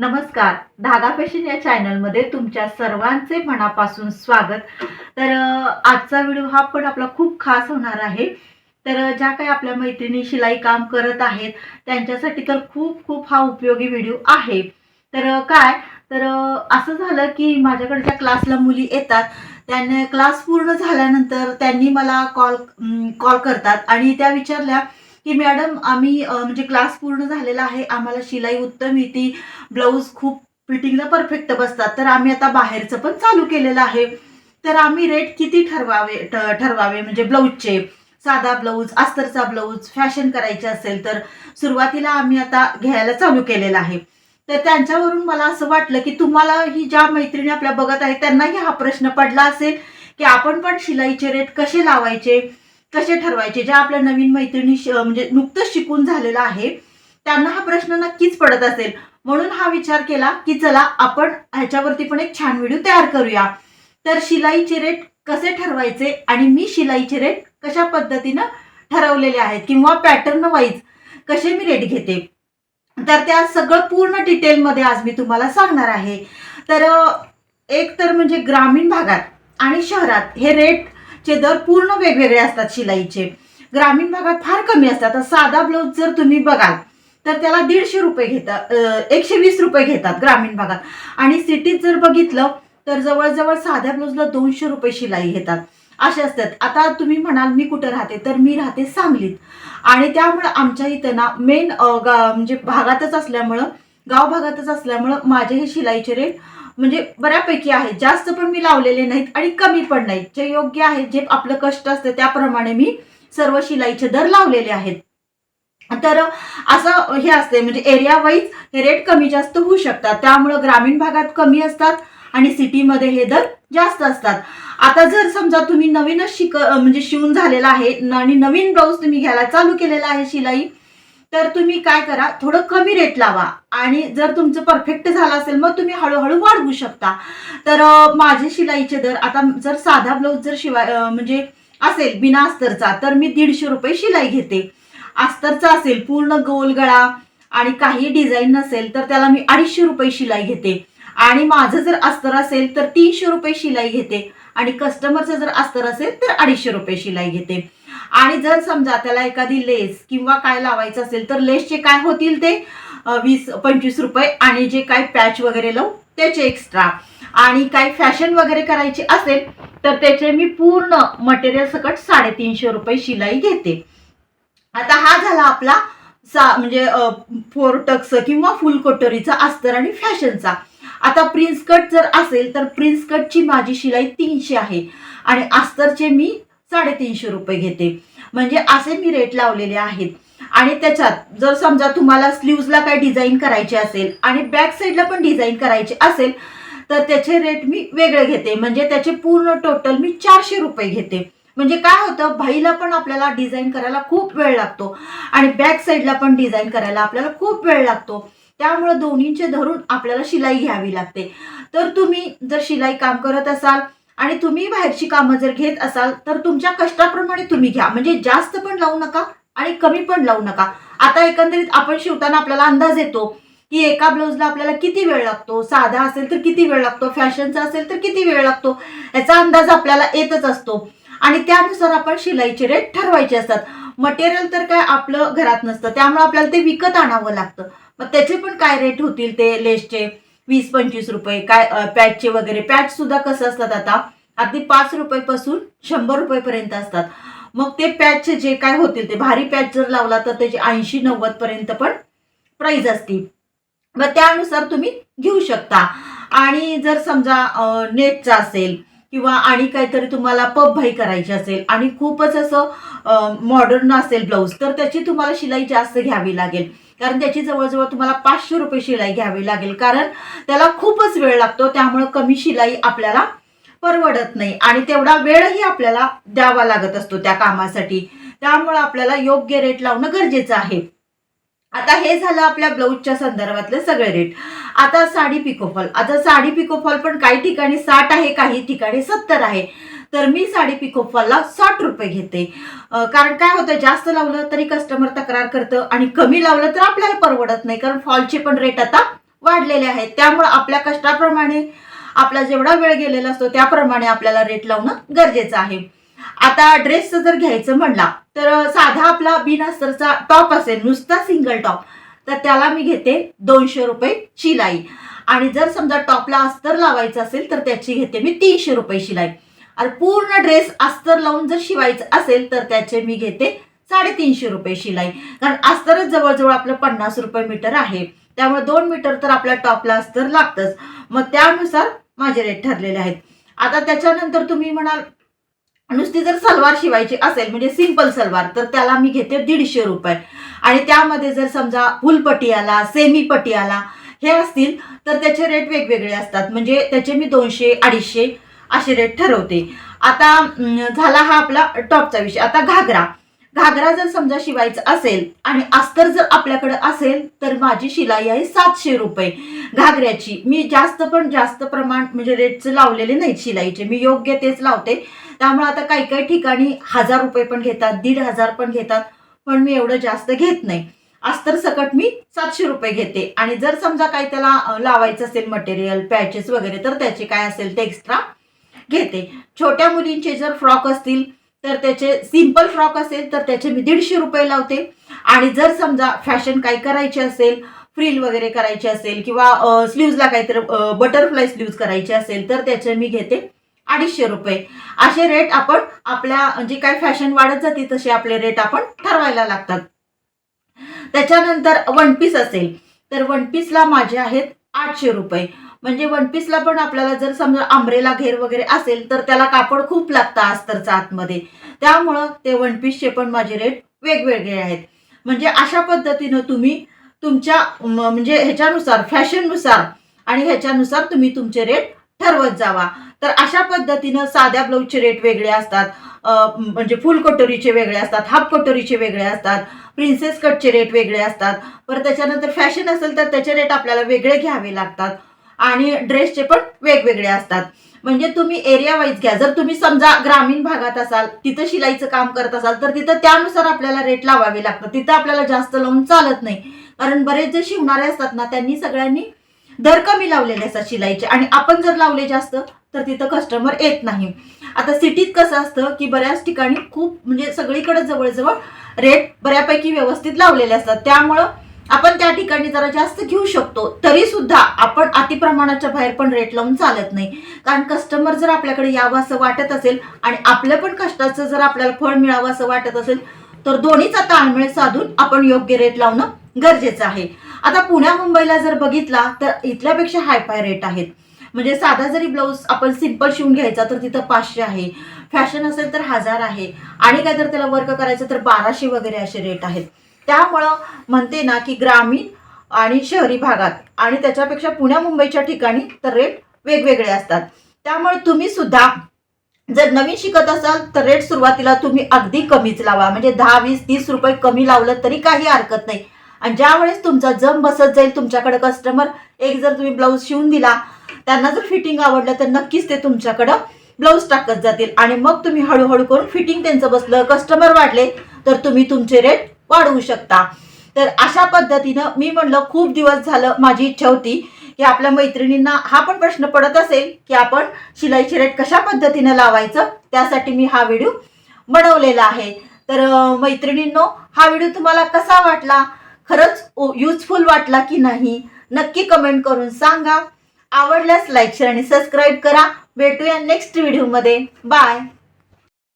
नमस्कार. धागा फॅशन या चॅनलमध्ये तुमच्या सर्वांचे मनापासून स्वागत. तर आजचा व्हिडिओ हा पण आपला खूप खास होणार आहे. तर ज्या काही आपल्या मैत्रिणी शिलाई काम करत आहेत त्यांच्यासाठी तर खूप खूप हा उपयोगी व्हिडिओ आहे. तर काय? तर असं झालं की माझ्याकडच्या क्लासला मुली येतात. त्यांना क्लास पूर्ण झाल्यानंतर त्यांनी मला कॉल कॉल करतात. आणि त्या विचारल्या की मॅडम आम्ही म्हणजे क्लास पूर्ण झालेला आहे आम्हाला शिलाई उत्तम येते ब्लाऊज खूप फिटिंगला परफेक्ट बसतात तर आम्ही आता बाहेरचं पण चालू केलेलं आहे. तर आम्ही रेट किती ठरवावे ठरवावे? म्हणजे ब्लाऊजचे साधा ब्लाऊज अस्तरचा ब्लाऊज फॅशन करायचे असेल तर सुरुवातीला आम्ही आता घ्यायला चालू केलेलं आहे. तर त्यांच्यावरून मला असं वाटलं की तुम्हाला ही ज्या मैत्रिणी आपल्या बघत आहेत त्यांनाही हा प्रश्न पडला असेल की आपण पण शिलाईचे रेट कसे लावायचे? कसे ठरवायचे? ज्या आपल्या नवीन मैत्रिणी श- म्हणजे नुकतंच शिकून झालेलं आहे त्यांना हा प्रश्न नक्कीच पडत असेल. म्हणून हा विचार केला की चला आपण ह्याच्यावरती पण एक छान व्हिडिओ तयार करूया. तर शिलाईचे रेट कसे ठरवायचे आणि मी शिलाईचे रेट कशा पद्धतीनं ठरवलेले आहेत किंवा पॅटर्न वाईज कसे मी रेट घेते? तर त्या सगळं पूर्ण डिटेलमध्ये आज मी तुम्हाला सांगणार आहे. तर एक तर म्हणजे ग्रामीण भागात आणि शहरात हे रेट चे दर पूर्ण वेगवेगळे असतात शिलाईचे. ग्रामीण भागात फार कमी असतात. आता साधा ब्लाऊज जर तुम्ही बघाल तर त्याला दीडशे रुपये घेतात एकशे वीस रुपये घेतात ग्रामीण भागात. आणि सिटीत जर बघितलं तर जवळजवळ साध्या ब्लाऊजला दोनशे रुपये शिलाई घेतात. असे असतात. आता तुम्ही म्हणाल मी कुठं राहते? तर मी राहते सांगलीत. आणि त्यामुळं आमच्या इथं ना मेन म्हणजे भागातच असल्यामुळं गाव भागातच असल्यामुळं माझे हे शिलाईचे रेट म्हणजे बऱ्यापैकी आहेत जास्त पण मी लावलेले नाहीत आणि कमी पण नाहीत. जे योग्य आहे जे आपलं कष्ट असतं त्याप्रमाणे मी सर्व शिलाईचे दर लावलेले आहेत. तर असं हे असते म्हणजे एरिया वाईज हे रेट कमी जास्त होऊ शकतात. त्यामुळं ग्रामीण भागात कमी असतात आणि सिटीमध्ये हे दर जास्त असतात. आता जर समजा तुम्ही नवीनच शिक म्हणजे शिवून झालेला आहे आणि नवीन ब्लाऊज तुम्ही घ्यायला चालू केलेला आहे शिलाई तर तुम्ही काय करा थोडं कमी रेट लावा. आणि जर तुमचं परफेक्ट झालं असेल मग तुम्ही हळूहळू वाढवू शकता. तर माझे शिलाईचे दर आता जर साधा ब्लाऊज जर शिवाय म्हणजे असेल बिना अस्तरचा तर मी दीडशे रुपये शिलाई घेते. अस्तरचा असेल पूर्ण गोल गळा आणि काही डिझाईन नसेल तर त्याला मी अडीचशे रुपये शिलाई घेते. आणि माझं जर अस्तर असेल तर तीनशे रुपये शिलाई घेते. आणि कस्टमरचं जर अस्तर असेल तर अडीचशे रुपये शिलाई घेते. आणि जर समजा त्याला एखादी लेस किंवा काय लावायचं असेल तर लेसचे काय होतील ते वीस पंचवीस रुपये आणि जे काय पॅच वगैरे लावू त्याचे एक्स्ट्रा आणि काही फॅशन वगैरे करायची असेल तर त्याचे मी पूर्ण मटेरियल सकट साडेतीनशे रुपये शिलाई घेते. आता हा झाला आपला सा म्हणजे फोर टक्स किंवा फुल कोटरीचा अस्तर आणि फॅशनचा. आता प्रिन्स कट जर असेल तर प्रिन्स कटची माझी शिलाई तीनशे आहे. आणि अस्तरचे मी साडेतीनशे रुपये घेते. म्हणजे असे मी रेट लावलेले आहेत. आणि त्याच्यात जर समजा तुम्हाला स्लीव्जला काय डिझाईन करायची असेल आणि बॅक साईडला पण डिझाईन करायची असेल तर त्याचे रेट मी वेगळे घेते. म्हणजे त्याचे पूर्ण टोटल मी चारशे रुपये घेते. म्हणजे काय होतं भाईला पण आपल्याला डिझाईन करायला खूप वेळ लागतो आणि बॅक साईडला पण डिझाईन करायला आपल्याला खूप वेळ लागतो. त्यामुळे दोन्हींचे धरून आपल्याला शिलाई घ्यावी लागते. तर तुम्ही जर शिलाई काम करत असाल आणि तुम्ही बाहेरची कामं जर घेत असाल तर तुमच्या कष्टाप्रमाणे तुम्ही घ्या. म्हणजे जास्त पण लावू नका आणि कमी पण लावू नका. आता एकंदरीत आपण शिवताना आपल्याला अंदाज येतो की एका ब्लाऊजला आपल्याला किती वेळ लागतो? साधा असेल तर किती वेळ लागतो? फॅशनचा असेल तर किती वेळ लागतो? याचा अंदाज आपल्याला येतच असतो. आणि त्यानुसार आपण शिलाईचे रेट ठरवायचे असतात. मटेरियल तर काय आपलं घरात नसतं. त्यामुळे आपल्याला ते विकत आणावं लागतं. मग त्याचे पण काय रेट होतील ते लेसचे? वीस पंचवीस रुपये. काय पॅचचे वगैरे. पॅच सुद्धा कसं असतात आता? अगदी पाच रुपयेपासून शंभर रुपयेपर्यंत असतात. मग ते पॅचचे जे काय होतील ते भारी पॅच जर लावला तर त्याची ऐंशी नव्वद पर्यंत पण प्राईज असते मग त्यानुसार तुम्ही घेऊ शकता. आणि जर समजा नेटचा असेल किंवा आणि काहीतरी तुम्हाला पब भाई करायची असेल आणि खूपच असं मॉडर्न असेल ब्लाऊज तर त्याची तुम्हाला शिलाई जास्त घ्यावी लागेल. कारण त्याची जवळजवळ तुम्हाला पाचशे रुपये शिलाई घ्यावी लागेल. कारण त्याला खूपच वेळ लागतो त्यामुळं कमी शिलाई आपल्याला परवडत नाही. आणि तेवढा वेळही आपल्याला द्यावा लागत असतो त्या कामासाठी. त्यामुळं आपल्याला योग्य रेट लावणं गरजेचं आहे. आता हे झालं आपल्या ब्लाऊजच्या संदर्भातले सगळे रेट आता साडी पिकोफॉल आता साडी पिकोफॉल पण काही ठिकाणी साठ आहे काही ठिकाणी सत्तर आहे. तर मी साडी पिकोफॉलला साठ रुपये घेते. कारण काय होतं जास्त लावलं तरी कस्टमर तक्रार करतं आणि कमी लावलं तर आपल्याला परवडत नाही. कारण फॉलचे पण रेट आता वाढलेले आहेत. त्यामुळे आपल्या कष्टाप्रमाणे आपला जेवढा वेळ गेलेला असतो त्याप्रमाणे आपल्याला रेट लावणं गरजेचं आहे. आता ड्रेसचं जर घ्यायचं म्हणला तर साधा आपला बिन अस्तरचा टॉप असेल नुसता सिंगल टॉप तर त्याला मी घेते दोनशे रुपये शिलाई. आणि जर समजा टॉपला अस्तर लावायचं असेल तर त्याची घेते मी तीनशे रुपये शिलाई. आणि पूर्ण ड्रेस अस्तर लावून जर शिवायचं असेल तर त्याचे मी घेते साडेतीनशे रुपये शिलाई. कारण अस्तरच जवळजवळ आपलं पन्नास रुपये मीटर आहे. त्यामुळे दोन मीटर तर आपल्या टॉपला अस्तर लागतंच. मग त्यानुसार माझे रेट ठरलेले आहेत. आता त्याच्यानंतर तुम्ही म्हणाल नुसती जर सलवार शिवायची असेल म्हणजे सिंपल सलवार तर त्याला मी घेते दीडशे रुपये. आणि त्यामध्ये जर समजा फुलपटी आला सेमी पटी आला हे असतील तर त्याचे रेट वेगवेगळे असतात. म्हणजे त्याचे मी दोनशे अडीचशे असे रेट ठरवते. आता झाला हा आपला टॉपचा विषय. आता घागरा. घागरा जर समजा शिवायचा असेल आणि अस्तर जर आपल्याकडे असेल तर माझी शिलाई आहे सातशे रुपये. घागऱ्याची. मी जास्त पण जास्त प्रमाण म्हणजे रेटचं लावलेले नाहीत शिलाईचे. मी योग्य तेच लावते. त्यामुळे आता काही काही ठिकाणी हजार रुपये पण घेतात दीड हजार पण घेतात पण मी एवढं जास्त घेत नाही. अस्तर सकट मी सातशे रुपये घेते. आणि जर समजा काही त्याला लावायचं असेल मटेरियल पॅचेस वगैरे तर त्याचे काय असेल ते एक्स्ट्रा घेते. छोट्या मुलींचे जर फ्रॉक असतील तर त्याचे सिंपल फ्रॉक असेल तर त्याचे मी दीडशे रुपये लावते. आणि जर समजा फॅशन काही करायची असेल फ्रिल वगैरे करायची असेल किंवा स्लीव्जला काहीतरी बटरफ्लाय स्लीव्ज करायचे असेल तर त्याचे मी घेते अडीचशे रुपये. असे रेट आपण आपल्या जे काय फॅशन वाढत जाते तसे आपले रेट आपण ठरवायला लागतात. त्याच्यानंतर वन पीस असेल तर वन पीसला माझे आहेत आठशे रुपये. म्हणजे वन पीसला पण आपल्याला जर समजा आंब्रेला घेर वगैरे असेल तर त्याला कापड खूप लागतं अस्तरचा आतमध्ये त्यामुळं ते वन पीसचे पण माझे रेट वेगवेगळे आहेत. म्हणजे अशा पद्धतीनं तुम्ही तुमच्या म्हणजे ह्याच्यानुसार फॅशननुसार आणि ह्याच्यानुसार तुम्ही तुमचे रेट ठरवत जावा. तर अशा पद्धतीनं साध्या ब्लाऊजचे रेट वेगळे असतात म्हणजे फुल कटोरीचे वेगळे असतात हाफ कटोरीचे वेगळे असतात प्रिन्सेस कटचे रेट वेगळे असतात. परत त्याच्यानंतर फॅशन असेल तर त्याचे रेट आपल्याला वेगळे घ्यावे लागतात. आणि ड्रेसचे पण वेगवेगळे असतात. म्हणजे तुम्ही एरिया वाईज घ्या. जर तुम्ही समजा ग्रामीण भागात असाल तिथं शिलाईचं काम करत असाल तर तिथं त्यानुसार आपल्याला रेट लावावे लागतात. तिथं आपल्याला जास्त लावून चालत नाही. कारण बरेच जे शिवणारे असतात ना त्यांनी सगळ्यांनी दर कमी लावलेले असतात शिलाईचे. आणि आपण जर लावले जास्त तर तिथं कस्टमर येत नाही. आता सिटीत कसं असतं की बऱ्याच ठिकाणी खूप म्हणजे सगळीकडे जवळजवळ रेट बऱ्यापैकी व्यवस्थित लावलेले असतात. त्यामुळं आपण त्या ठिकाणी जरा जास्त घेऊ शकतो. तरी सुद्धा आपण अतिप्रमाणाच्या बाहेर पण रेट लावून चालत नाही. कारण कस्टमर जर आपल्याकडे यावं असं वाटत असेल आणि आपल्या पण कष्टाचं जर आपल्याला फळ मिळावं असं वाटत असेल तर दोन्हीचा ताळमेळ साधून आपण योग्य रेट लावणं गरजेचं आहे. आता पुण्या मुंबईला जर बघितला तर इथल्यापेक्षा हायफाय रेट आहेत. म्हणजे साधा जरी ब्लाऊज आपण सिंपल शिवून घ्यायचा तर तिथं पाचशे आहे. फॅशन असेल तर हजार आहे. आणि काय तर त्याला वर्क करायचं तर बाराशे वगैरे असे रेट आहेत. त्यामुळं म्हणते ना की ग्रामीण आणि शहरी भागात आणि त्याच्यापेक्षा पुण्या मुंबईच्या ठिकाणी तर रेट वेगवेगळे असतात. त्यामुळे तुम्ही सुद्धा जर नवीन शिकत असाल तर रेट सुरुवातीला तुम्ही अगदी कमीच लावा. म्हणजे दहा वीस तीस रुपये कमी लावलं तरी काही हरकत नाही. आणि ज्यावेळेस तुमचा जम बसत जाईल तुमच्याकडे कस्टमर एक जर तुम्ही ब्लाऊज शिवून दिला त्यांना जर फिटिंग आवडलं तर नक्कीच ते तुमच्याकडं ब्लाऊज टाकत जातील. आणि मग तुम्ही हळूहळू करून फिटिंग त्यांचं बसलं कस्टमर वाढले तर तुम्ही तुमचे रेट वाढवू शकता. तर अशा पद्धतीनं मी म्हणलं खूप दिवस झालं माझी इच्छा होती की आपल्या मैत्रिणींना हा पण प्रश्न पडत असेल की आपण शिलाईची रेट कशा पद्धतीनं लावायचं? त्यासाठी मी हा व्हिडिओ बनवलेला आहे. तर मैत्रिणींनो हा व्हिडिओ तुम्हाला कसा वाटला? खरंच युजफुल वाटला की नाही? नक्की कमेंट करून सांगा. आवडल्यास लाईक शेअर आणि सबस्क्राईब करा. भेटूया नेक्स्ट व्हिडिओमध्ये बाय